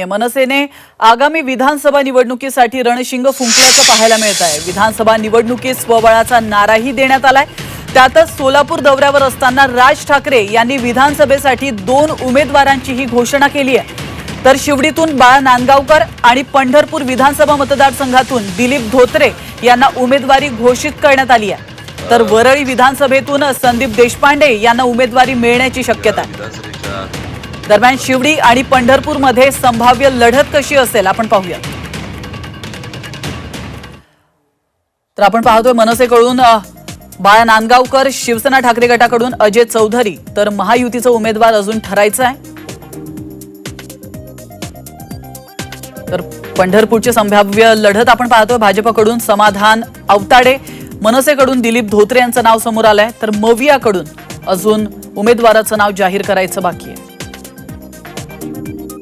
मनसेने आगामी विधानसभा निवडणुकीसाठी रणशिंग फुंकल्याचं पाहायला मिळत आहे. विधानसभा निवडणुकीत स्वबळाचा नाराही देण्यात आलाय. त्यातच सोलापूर दौऱ्यावर असताना राज ठाकरे यांनी विधानसभेसाठी दोन उमेदवारांचीही घोषणा केली आहे. तर शिवडीतून बाळा नांदगावकर आणि पंढरपूर विधानसभा मतदारसंघातून दिलीप धोत्रे यांना उमेदवारी घोषित करण्यात आली आहे. तर वरळी विधानसभेतून संदीप देशपांडे यांना उमेदवारी मिळण्याची शक्यता आहे. दरम्यान शिवडी आणि पंढरपूरमध्ये संभाव्य लढत कशी असेल आपण पाहूया. तर आपण पाहतोय मनसेकडून बाळा नांदगावकर शिवसेना ठाकरे गटाकडून अजय चौधरी तर महायुतीचा उमेदवार अजून ठरायचं आहे. तर पंढरपूरची संभाव्य लढत आपण पाहतोय भाजपकडून समाधान अवताडे मनसेकडून दिलीप धोत्रे यांचं नाव समोर आलंय तर मवियाकडून अजून उमेदवाराचं नाव जाहीर करायचं बाकी आहे. Thank you.